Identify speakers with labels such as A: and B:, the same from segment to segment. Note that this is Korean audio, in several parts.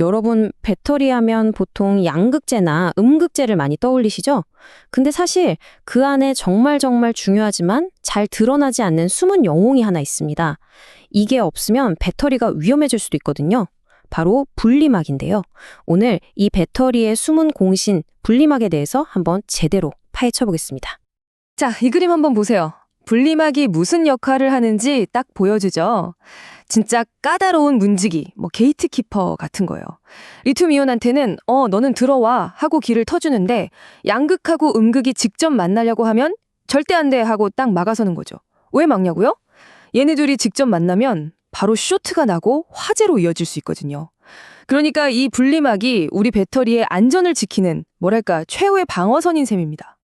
A: 여러분, 배터리 하면 보통 양극재나 음극재를 많이 떠올리시죠? 근데 사실 그 안에 정말 정말 중요하지만 잘 드러나지 않는 숨은 영웅이 하나 있습니다. 이게 없으면 배터리가 위험해질 수도 있거든요. 바로 분리막인데요. 오늘 이 배터리의 숨은 공신, 분리막에 대해서 한번 제대로 파헤쳐 보겠습니다.
B: 자, 이 그림 한번 보세요. 분리막이 무슨 역할을 하는지 딱 보여주죠. 진짜 까다로운 문지기, 뭐 게이트키퍼 같은 거예요. 리튬이온한테는 어, 너는 들어와 하고 길을 터주는데 양극하고 음극이 직접 만나려고 하면 절대 안 돼 하고 딱 막아서는 거죠. 왜 막냐고요? 얘네 둘이 직접 만나면 바로 쇼트가 나고 화재로 이어질 수 있거든요. 그러니까 이 분리막이 우리 배터리의 안전을 지키는 뭐랄까 최후의 방어선인 셈입니다.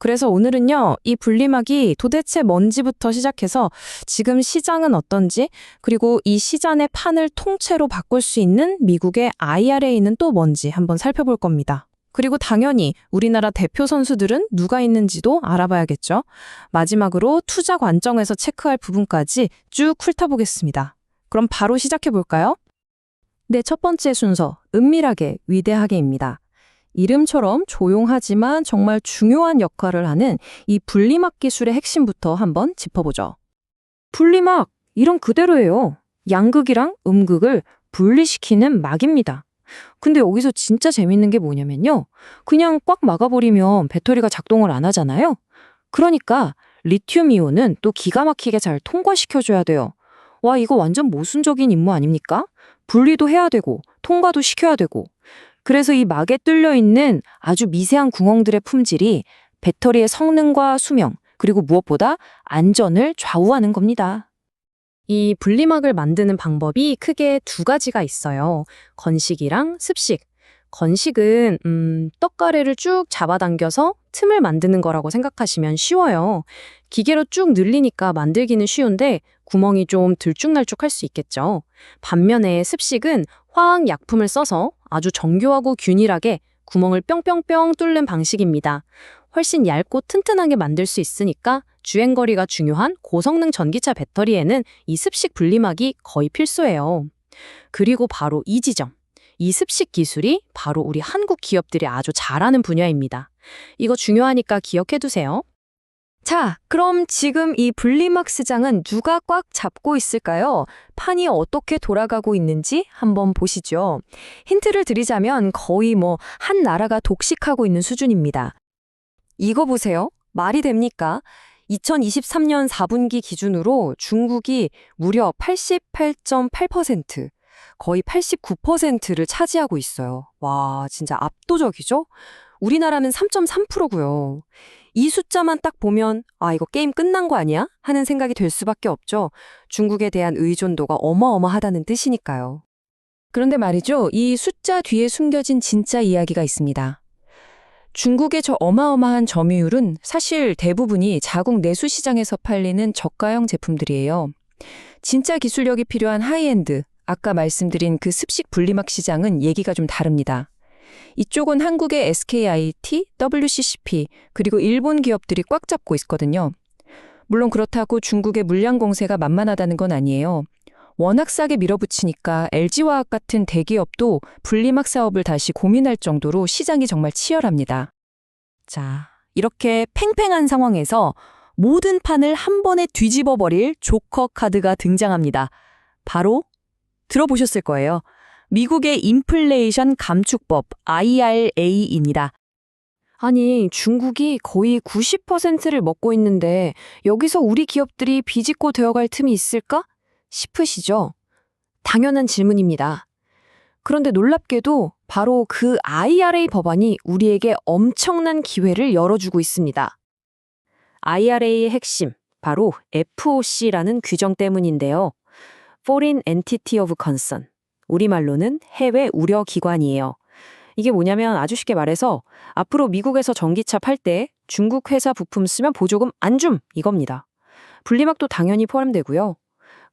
A: 그래서 오늘은요, 이 분리막이 도대체 뭔지부터 시작해서 지금 시장은 어떤지, 그리고 이 시장의 판을 통째로 바꿀 수 있는 미국의 IRA는 또 뭔지 한번 살펴볼 겁니다. 그리고 당연히 우리나라 대표 선수들은 누가 있는지도 알아봐야겠죠. 마지막으로 투자 관점에서 체크할 부분까지 쭉 훑어보겠습니다. 그럼 바로 시작해 볼까요? 네, 첫 번째 순서, 은밀하게, 위대하게입니다. 이름처럼 조용하지만 정말 중요한 역할을 하는 이 분리막 기술의 핵심부터 한번 짚어보죠. 분리막, 이런 그대로예요. 양극이랑 음극을 분리시키는 막입니다. 근데 여기서 진짜 재밌는 게 뭐냐면요. 그냥 꽉 막아버리면 배터리가 작동을 안 하잖아요. 그러니까 리튬 이온은 또 기가 막히게 잘 통과시켜줘야 돼요. 와, 이거 완전 모순적인 임무 아닙니까? 분리도 해야 되고, 통과도 시켜야 되고. 그래서 이 막에 뚫려 있는 아주 미세한 구멍들의 품질이 배터리의 성능과 수명, 그리고 무엇보다 안전을 좌우하는 겁니다. 이 분리막을 만드는 방법이 크게 두 가지가 있어요. 건식이랑 습식. 건식은 음, 떡가래를 쭉 잡아당겨서 틈을 만드는 거라고 생각하시면 쉬워요. 기계로 쭉 늘리니까 만들기는 쉬운데 구멍이 좀 들쭉날쭉할 수 있겠죠. 반면에 습식은 화학 약품을 써서 아주 정교하고 균일하게 구멍을 뿅뿅뿅 뚫는 방식입니다. 훨씬 얇고 튼튼하게 만들 수 있으니까 주행거리가 중요한 고성능 전기차 배터리에는 이 습식 분리막이 거의 필수예요. 그리고 바로 이 지점. 이 습식 기술이 바로 우리 한국 기업들이 아주 잘하는 분야입니다. 이거 중요하니까 기억해 두세요.
B: 자, 그럼 지금 이 분리막 시장은 누가 꽉 잡고 있을까요? 판이 어떻게 돌아가고 있는지 한번 보시죠. 힌트를 드리자면 거의 뭐 한 나라가 독식하고 있는 수준입니다. 이거 보세요. 말이 됩니까? 2023년 4분기 기준으로 중국이 무려 88.8%, 거의 89%를 차지하고 있어요. 와, 진짜 압도적이죠? 우리나라는 3.3%고요. 이 숫자만 딱 보면 아 이거 게임 끝난 거 아니야? 하는 생각이 들 수밖에 없죠. 중국에 대한 의존도가 어마어마하다는 뜻이니까요. 그런데 말이죠. 이 숫자 뒤에 숨겨진 진짜 이야기가 있습니다. 중국의 저 어마어마한 점유율은 사실 대부분이 자국 내수 시장에서 팔리는 저가형 제품들이에요. 진짜 기술력이 필요한 하이엔드, 아까 말씀드린 그 습식 분리막 시장은 얘기가 좀 다릅니다. 이쪽은 한국의 SKIT, WCCP, 그리고 일본 기업들이 꽉 잡고 있거든요. 물론 그렇다고 중국의 물량 공세가 만만하다는 건 아니에요. 워낙 싸게 밀어붙이니까 LG화학 같은 대기업도 분리막 사업을 다시 고민할 정도로 시장이 정말 치열합니다. 자, 이렇게 팽팽한 상황에서 모든 판을 한 번에 뒤집어 버릴 조커 카드가 등장합니다. 바로 들어보셨을 거예요. 미국의 인플레이션 감축법 IRA입니다. 아니, 중국이 거의 90%를 먹고 있는데 여기서 우리 기업들이 비집고 되어갈 틈이 있을까? 싶으시죠? 당연한 질문입니다. 그런데 놀랍게도 바로 그 IRA 법안이 우리에게 엄청난 기회를 열어주고 있습니다. IRA의 핵심, 바로 FOC라는 규정 때문인데요. Foreign Entity of Concern. 우리말로는 해외 우려 기관이에요. 이게 뭐냐면 아주 쉽게 말해서 앞으로 미국에서 전기차 팔 때 중국 회사 부품 쓰면 보조금 안 줌 이겁니다. 분리막도 당연히 포함되고요.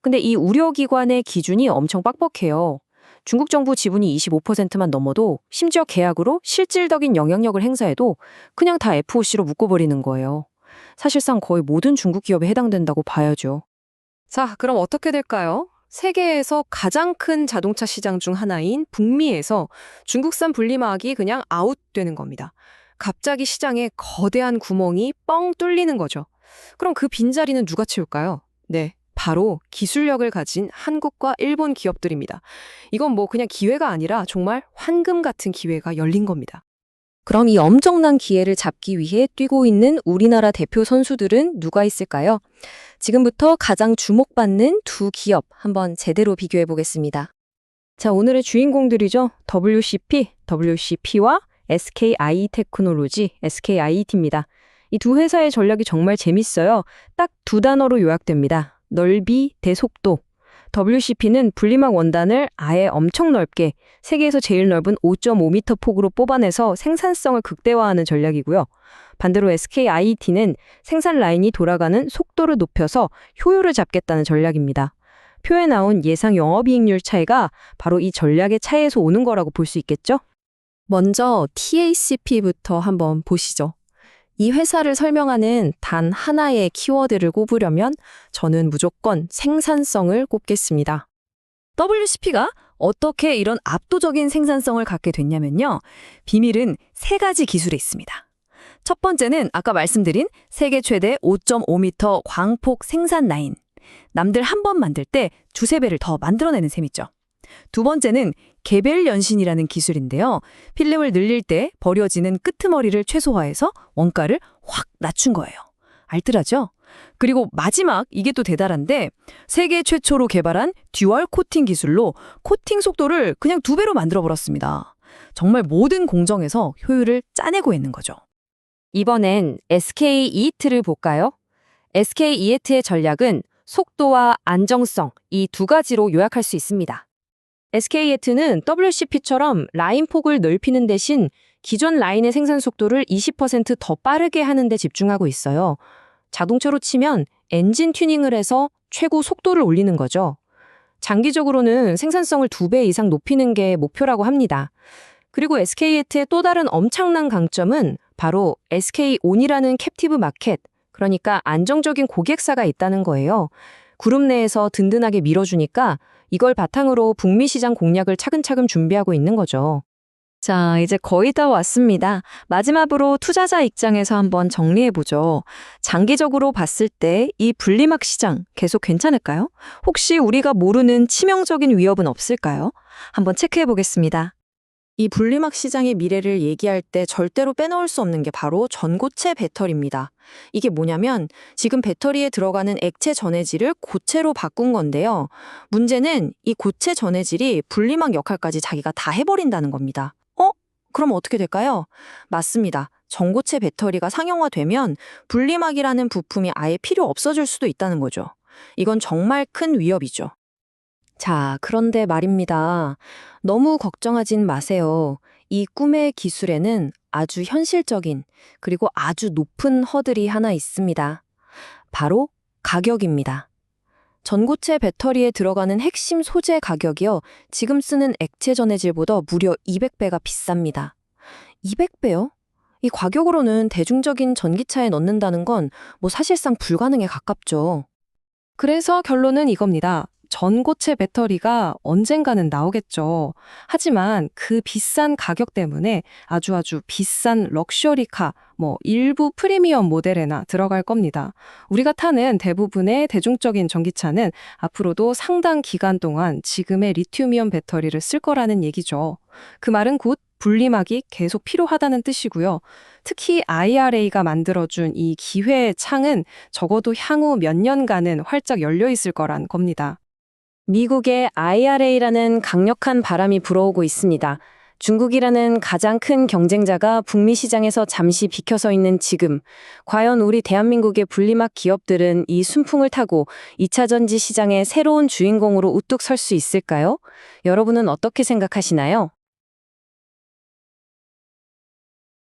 B: 근데 이 우려 기관의 기준이 엄청 빡빡해요. 중국 정부 지분이 25%만 넘어도 심지어 계약으로 실질적인 영향력을 행사해도 그냥 다 FOC로 묶어버리는 거예요. 사실상 거의 모든 중국 기업에 해당된다고 봐야죠. 자, 그럼 어떻게 될까요?
A: 세계에서 가장 큰 자동차 시장 중 하나인 북미에서 중국산 분리막이 그냥 아웃되는 겁니다. 갑자기 시장에 거대한 구멍이 뻥 뚫리는 거죠. 그럼 그 빈자리는 누가 채울까요? 네. 바로 기술력을 가진 한국과 일본 기업들입니다. 이건 뭐 그냥 기회가 아니라 정말 황금 같은 기회가 열린 겁니다.
B: 그럼 이 엄청난 기회를 잡기 위해 뛰고 있는 우리나라 대표 선수들은 누가 있을까요? 지금부터 가장 주목받는 두 기업 한번 제대로 비교해 보겠습니다. 자, 오늘의 주인공들이죠. WCP, WCP와 SKI 테크놀로지, SKIT입니다. 이 두 회사의 전략이 정말 재밌어요. 딱 두 단어로 요약됩니다. 넓이 대 속도. WCP는 분리막 원단을 아예 엄청 넓게 세계에서 제일 넓은 5.5m 폭으로 뽑아내서 생산성을 극대화하는 전략이고요. 반대로 SKIT는 생산 라인이 돌아가는 속도를 높여서 효율을 잡겠다는 전략입니다. 표에 나온 예상 영업이익률 차이가 바로 이 전략의 차이에서 오는 거라고 볼 수 있겠죠? 먼저 TACP부터 한번 보시죠. 이 회사를 설명하는 단 하나의 키워드를 꼽으려면 저는 무조건 생산성을 꼽겠습니다. WCP가 어떻게 이런 압도적인 생산성을 갖게 됐냐면요. 비밀은 세 가지 기술에 있습니다. 첫 번째는 아까 말씀드린 세계 최대 5.5m 광폭 생산 라인. 남들 한 번 만들 때 두세 배를 더 만들어내는 셈이죠. 두 번째는 개별 연신이라는 기술인데요. 필름을 늘릴 때 버려지는 끄트머리를 최소화해서 원가를 확 낮춘 거예요. 알뜰하죠? 그리고 마지막 이게 또 대단한데 세계 최초로 개발한 듀얼 코팅 기술로 코팅 속도를 그냥 두 배로 만들어 버렸습니다. 정말 모든 공정에서 효율을 짜내고 있는 거죠. 이번엔 SK 이트를 볼까요? SK 이트의 전략은 속도와 안정성 이 두 가지로 요약할 수 있습니다. SK이트는 WCP처럼 라인 폭을 넓히는 대신 기존 라인의 생산 속도를 20%더 빠르게 하는 데 집중하고 있어요. 자동차로 치면 엔진 튜닝을 해서 최고 속도를 올리는 거죠. 장기적으로는 생산성을 두배 이상 높이는 게 목표라고 합니다. 그리고 SK이트의 또 다른 엄청난 강점은 바로 SK온이라는 캡티브 마켓, 그러니까 안정적인 고객사가 있다는 거예요. 그룹 내에서 든든하게 밀어주니까 이걸 바탕으로 북미 시장 공략을 차근차근 준비하고 있는 거죠. 자, 이제 거의 다 왔습니다. 마지막으로 투자자 입장에서 한번 정리해보죠. 장기적으로 봤을 때 이 분리막 시장 계속 괜찮을까요? 혹시 우리가 모르는 치명적인 위협은 없을까요? 한번 체크해보겠습니다.
A: 이 분리막 시장의 미래를 얘기할 때 절대로 빼놓을 수 없는 게 바로 전고체 배터리입니다. 이게 뭐냐면 지금 배터리에 들어가는 액체 전해질을 고체로 바꾼 건데요. 문제는 이 고체 전해질이 분리막 역할까지 자기가 다 해버린다는 겁니다. 어? 그럼 어떻게 될까요? 맞습니다. 전고체 배터리가 상용화되면 분리막이라는 부품이 아예 필요 없어질 수도 있다는 거죠. 이건 정말 큰 위협이죠.
B: 자, 그런데 말입니다. 너무 걱정하진 마세요. 이 꿈의 기술에는 아주 현실적인 그리고 아주 높은 허들이 하나 있습니다. 바로 가격입니다. 전고체 배터리에 들어가는 핵심 소재 가격이요. 지금 쓰는 액체 전해질보다 무려 200배가 비쌉니다. 200배요? 이 가격으로는 대중적인 전기차에 넣는다는 건 뭐 사실상 불가능에 가깝죠.
A: 그래서 결론은 이겁니다. 전고체 배터리가 언젠가는 나오겠죠. 하지만 그 비싼 가격 때문에 아주 아주 비싼 럭셔리카, 뭐 일부 프리미엄 모델에나 들어갈 겁니다. 우리가 타는 대부분의 대중적인 전기차는 앞으로도 상당 기간 동안 지금의 리튬이온 배터리를 쓸 거라는 얘기죠. 그 말은 곧 분리막이 계속 필요하다는 뜻이고요. 특히 IRA가 만들어준 이 기회의 창은 적어도 향후 몇 년간은 활짝 열려 있을 거란 겁니다.
B: 미국의 IRA라는 강력한 바람이 불어오고 있습니다. 중국이라는 가장 큰 경쟁자가 북미 시장에서 잠시 비켜서 있는 지금, 과연 우리 대한민국의 분리막 기업들은 이 순풍을 타고 2차 전지 시장의 새로운 주인공으로 우뚝 설 수 있을까요? 여러분은 어떻게 생각하시나요?